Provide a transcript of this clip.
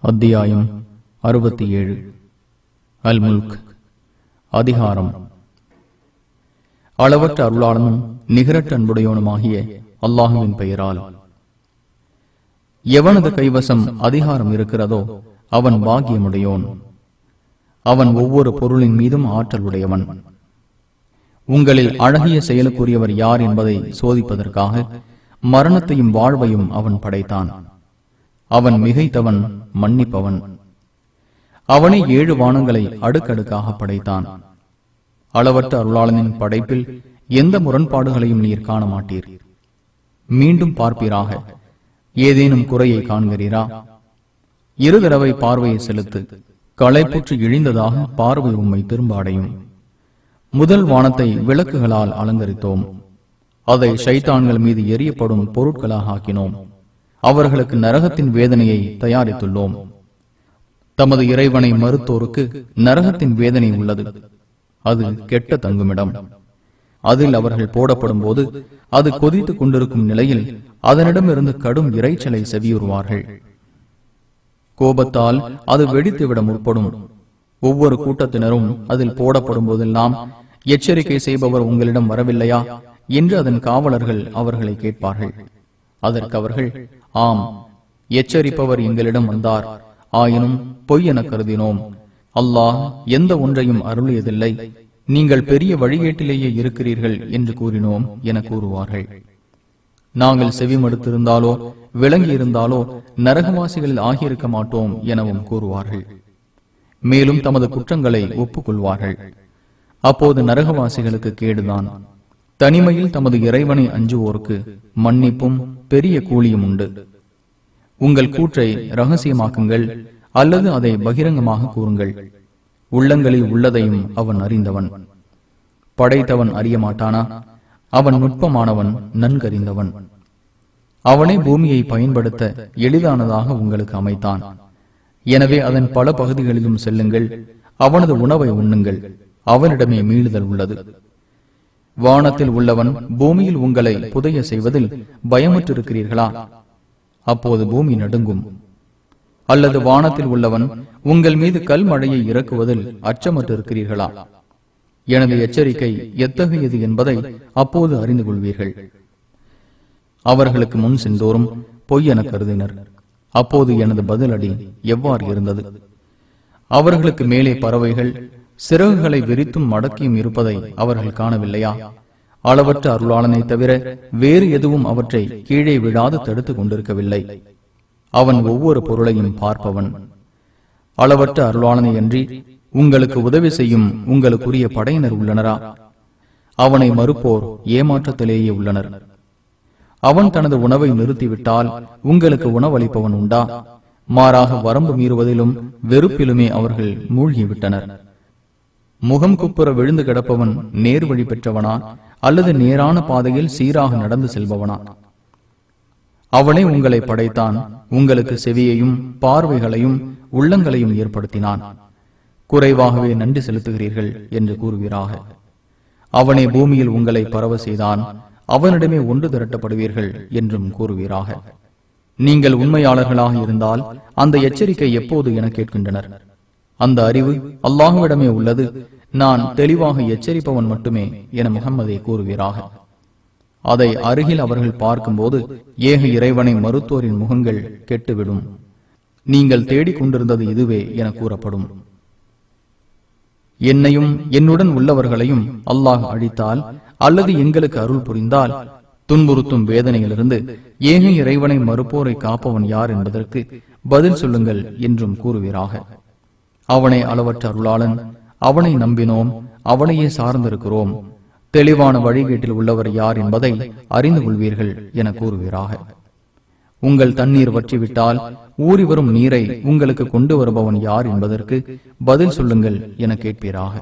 அத்தியாயம் அறுபத்தி ஏழு. அல் முல்க் அதிகாரம். அளவற்ற அருளாளனும் நிகரட்ட அன்புடையவனுமாகிய அல்லாஹுவின் பெயரால். எவனது கைவசம் அதிகாரம் இருக்கிறதோ அவன் பாகியமுடையோன் அவன் ஒவ்வொரு பொருளின் மீதும் ஆற்றல் உடையவன். உங்களில் அழகிய செயலுக்குரியவர் யார் என்பதை சோதிப்பதற்காக மரணத்தையும் வாழ்வையும் அவன் படைத்தான். அவன் மிகைத்தவன் மன்னிப்பவன். அவனை ஏழு வானங்களை அடுக்கடுக்காக படைத்தான். அளவற்ற அருளாளனின் படைப்பில் எந்த முரண்பாடுகளையும் நீர் காண மாட்டீர் மீண்டும் பார்ப்பீராக ஏதேனும் குறையை காண்கிறீரா? இரு தடவை பார்வையை செலுத்து களைப்புற்று இழிந்ததாக பார்வை உம்மை திரும்ப அடையும். முதல் வானத்தை விளக்குகளால் அலங்கரித்தோம். அதை சைத்தான்கள் மீது எரியப்படும் பொருட்களாக ஆக்கினோம். அவர்களுக்கு நரகத்தின் வேதனையை தயாரித்துள்ளோம். தமது இறைவனை மறுத்தோருக்கு நரகத்தின் வேதனை உள்ளது. அது கெட்ட தங்குமிடம். அதில் அவர்கள் போடப்படும் போது அது கொதித்துக் கொண்டிருக்கும் நிலையில் அதனிடமிருந்து கடும் இறைச்சலை செவியுறுவார்கள். கோபத்தால் அது வெடித்துவிட முற்படும். ஒவ்வொரு கூட்டத்தினரும் அதில் போடப்படும் போதெல்லாம் எச்சரிக்கை செய்பவர் உங்களிடம் வரவில்லையா? என்று அதன் காவலர்கள் அவர்களை கேட்பார்கள். அதற்கு அவர்கள் ஆம் எச்சரிப்பவர் எங்களிடம் வந்தார். ஆயினும் பொய் என கருதினோம். அல்லாஹ் எந்த ஒன்றையும் அருளியதில்லை. நீங்கள் பெரிய வழிகேட்டிலேயே இருக்கிறீர்கள் என்று கூறினோம் என கூறுவார்கள். நாங்கள் செவிமடுத்திருந்தாலோ விளங்கி இருந்தாலோ நரகவாசிகளில் ஆகியிருக்க மாட்டோம் எனவும் கூறுவார்கள். மேலும் தமது குற்றங்களை ஒப்புக்கொள்வார்கள். அப்போது நரகவாசிகளுக்கு கேடுதான். தனிமையில் தமது இறைவனை அஞ்சுவோருக்கு மன்னிப்பும் பெரிய கூலியும் உண்டு. உங்கள் கூற்றை ரகசியமாக்குங்கள் அல்லது அதை பகிரங்கமாக கூறுங்கள். உள்ளங்களில் உள்ளதையும் அவன் அறிந்தவன். படைத்தவன் அறிய மாட்டானா? அவன் நுட்பமானவன் நன்கறிந்தவன். அவனே பூமியை பயன்படுத்த எளிதானதாக உங்களுக்கு அமைத்தான். எனவே அதன் பல பகுதிகளிலும் செல்லுங்கள் அவனது உணவை உண்ணுங்கள் அவனிடமே மீளுதல் உள்ளது. வானத்தில் உள்ளவன் பூமியில் உங்களை புதைய செய்வதில் பயமற்றிருக்கிறீர்களா? அப்போது பூமி நடுங்கும். அல்லது வானத்தில் உள்ளவன் உங்கள் மீது கல் மழையை இறக்குவதில் அச்சமற்றிருக்கிறீர்களா? எனது எச்சரிக்கை எத்தகையது என்பதை அப்போது அறிந்து கொள்வீர்கள். அவர்களுக்கு முன் சென்றோரும் பொய் என கருதினர். அப்போது எனது பதிலடி எவ்வாறு இருந்தது? அவர்களுக்கு மேலே பறவைகள் சிறகுகளை விரித்தும் மடக்கியும் இருப்பதை அவர்கள் காணவில்லையா? அளவற்ற அருளாளனை தவிர வேறு எதுவும் அவற்றை கீழே விழாது தடுத்துக் கொண்டிருக்கவில்லை. அவன் ஒவ்வொரு பொருளையும் பார்ப்பவன். அளவற்ற அருளாளனை அன்றி உங்களுக்கு உதவி செய்யும் உங்களுக்குரிய படையினர் உள்ளனரா? அவனை மறுப்போர் ஏமாற்றத்திலேயே உள்ளனர். அவன் தனது உணவை நிறுத்திவிட்டால் உங்களுக்கு உணவளிப்பவன் உண்டா? மாறாக வரம்பு மீறுவதிலும் வெறுப்பிலுமே அவர்கள் மூழ்கிவிட்டனர். முகம் குப்புற விழுந்து கிடப்பவன் நேர் வழி பெற்றவனா அல்லது நேரான பாதையில் சீராக நடந்து செல்பவனா? அவனே உங்களை படைத்தான் உங்களுக்கு செவியையும் பார்வைகளையும் உள்ளங்களையும் ஏற்படுத்தினான். குறைவாகவே நன்றி செலுத்துகிறீர்கள் என்று கூறுவீராக. அவனே பூமியில் உங்களை பரவ செய்தான் அவனிடமே ஒன்று திரட்டப்படுவீர்கள் என்றும் கூறுவீராக. நீங்கள் உண்மையாளர்களாக இருந்தால் அந்த எச்சரிக்கை எப்போது என கேட்கின்றனர்? அந்த அறிவு அல்லாஹுவிடமே உள்ளது. நான் தெளிவாக எச்சரிப்பவன் மட்டுமே என முகம்மதை கூறுவீராக. அதை அருகில் அவர்கள் பார்க்கும்போது ஏக இறைவனை மருத்துவரின் முகங்கள் கெட்டுவிடும். நீங்கள் தேடிக் கொண்டிருந்தது இதுவே என கூறப்படும். என்னையும் என்னுடன் உள்ளவர்களையும் அல்லாஹ் அழித்தால் அல்லது எங்களுக்கு அருள் புரிந்தால் துன்புறுத்தும் வேதனையிலிருந்து ஏக இறைவனை மறுப்போரை காப்பவன் யார் என்பதற்கு பதில் சொல்லுங்கள் என்றும் கூறுவீராக. அவனை அளவற்ற அருளாளன். அவனை நம்பினோம். அவனையே சார்ந்திருக்கிறோம். தெளிவான வழிகேட்டில் உள்ளவர் யார் என்பதை அறிந்து கொள்வீர்கள் என கூறுவீராக. உங்கள் தண்ணீர் வற்றிவிட்டால் ஊறி வரும் நீரை உங்களுக்கு கொண்டு வருபவன் யார் என்பதற்கு பதில் சொல்லுங்கள் என கேட்பீராக.